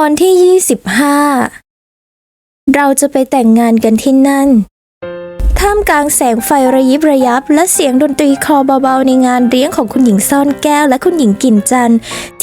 อนที่ 25 เราจะไปแต่งงานกันที่นั่น ท่ามกลางแสงไฟระยิบระยับ และเสียงดนตรีคอเบาๆในงานเลี้ยงของคุณหญิงซ่อนแก้วและคุณหญิงกิ่นจัน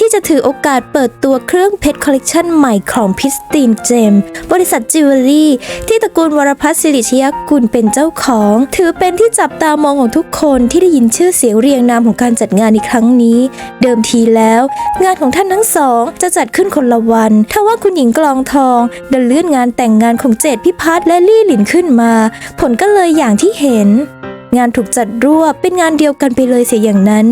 ที่จะถือโอกาสเปิดตัวเครื่องเพชรคอลเลกชันใหม่ของพิสตินเจม บริษัทจิวเวลรี่ ที่ตระกูลวรพัฒน์สิริชยกุลเป็นเจ้าของ ถือเป็นที่จับตามองของทุกคนที่ได้ยินชื่อเสียงเรียงนามของการจัดงานในครั้งนี้ เดิมทีแล้ว งานของท่านทั้งสอง จะจัดขึ้นคนละวันถ้าว่าคุณหญิงกลองทองดันเลื่อนงานแต่งงานของเจดพิพัฒน์และลี่หลินขึ้นมา ผลก็เลยอย่างที่เห็น งานถูกจัดรวบเป็นงานเดียวกันไปเลยเสียอย่างนั้น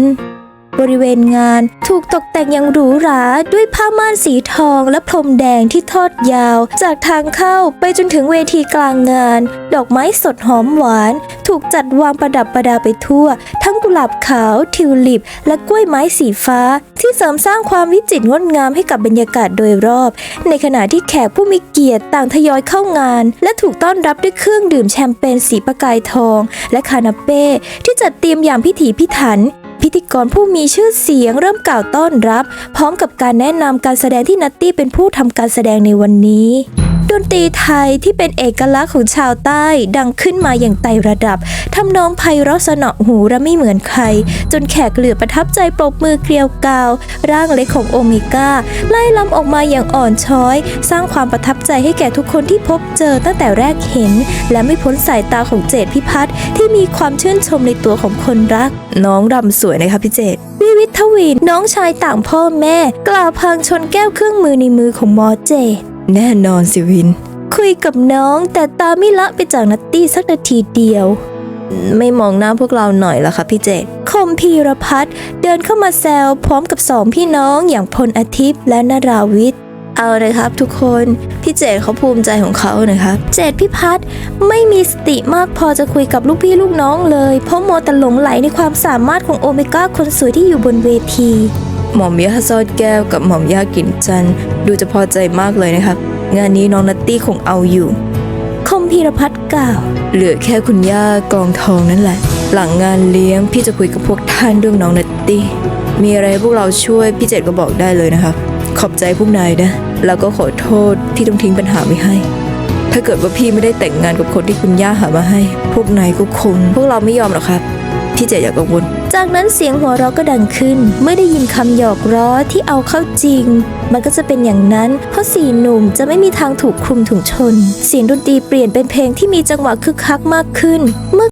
บริเวณงาน ถูกตกแต่งอย่างหรูหราด้วยผ้าม่านสีทองและพรมแดงที่ทอดยาว จากทางเข้าไปจนถึงเวทีกลางงาน ดอกไม้สดหอมหวาน ถูกจัดวางประดับประดาไปทั่ว ทั้งกุหลาบขาว ทิวลิป และกล้วยไม้สีฟ้า ที่เสริมสร้างความวิจิตรงดงามให้กับบรรยากาศโดยรอบ ในขณะที่แขกผู้มีเกียรติต่างทยอยเข้างาน และถูกต้อนรับด้วยเครื่องดื่มแชมเปญสีประกายทอง และคานาเป้ที่จัดเตรียมอย่างพิถีพิถัน พิธีกรผู้มีชื่อเสียงเริ่มกล่าวต้อนรับ พร้อมกับการแนะนำการแสดงที่นัตตี้เป็นผู้ทำการแสดงในวันนี้ ดนตรีไทยที่เป็นเอกลักษณ์ของชาวใต้ดังขึ้นมาอย่างไต่ระดับทำนองไพเราะสนอหูและไม่เหมือนใคร จนแขกเหลือประทับใจปรบมือเกลียวกาว ร่างเล็กของโอเมก้า ไล่ลำออกมาอย่างอ่อนช้อย สร้างความประทับใจให้แก่ทุกคนที่พบเจอตั้งแต่แรกเห็น และไม่พ้นสายตาของเจดพิพัฒน์ที่มีความชื่นชมในตัวของคนรัก น้องรำสวยนะคะพี่เจดวิวิททวีนน้องชายต่างพ่อแม่ กล่าวพลางชนแก้วเครื่องมือในมือของหมอเจด แน่นอนสิวิน คุยกับน้องแต่ตาไม่ละไปจากนัตตี้สักนาทีเดียว ไม่มองหน้าพวกเราหน่อยละคะพี่เจดคมพีรพัฒน์เดินเข้ามาแซวพร้อมกับสองพี่น้องอย่างพลอาทิตย์และนราวิทย์เอาเลยครับทุกคน พี่เจดเขาภูมิใจของเขานะครับ เจดพี่พัฒน์ไม่มีสติมากพอจะคุยกับลูกพี่ลูกน้องเลย เพราะโมแต่หลงไหลในความสามารถของโอเมก้าคนสวยที่อยู่บนเวที หม่อมย่าซอดแก้วกับหม่อมย่ากินจันทร์ดูจะพอใจมากเลยนะครับงานนี้น้องนัตตี้คงเอาอยู่คมพีรพัฒน์กล่าว เหลือแค่คุณย่ากองทองนั่นแหละ หลังงานเลี้ยงพี่จะคุยกับพวกท่านเรื่องน้องนัตตี้มีอะไรให้พวกเราช่วยพี่เจดก็บอกได้เลยนะครับขอบใจพวกนายนะแล้วก็ขอโทษที่ต้องทิ้งปัญหาไว้ให้ ถ้าเกิดว่าพี่ไม่ได้แต่งงานกับคนที่คุณย่าหามาให้ พวกนายก็คงพวกเราไม่ยอมหรอกครับ ที่เจอย่ากังวล จากนั้นเสียงหัวเราะก็ดังขึ้น เมื่อได้ยินคำหยอกล้อที่เอาเข้าจริง มันก็จะเป็นอย่างนั้นเพราะสี่หนุ่มจะไม่มีทางถูกคลุมถุงชน เสียงดนตรีเปลี่ยนเป็นเพลงที่มีจังหวะคึกคักมากขึ้น เมื่อ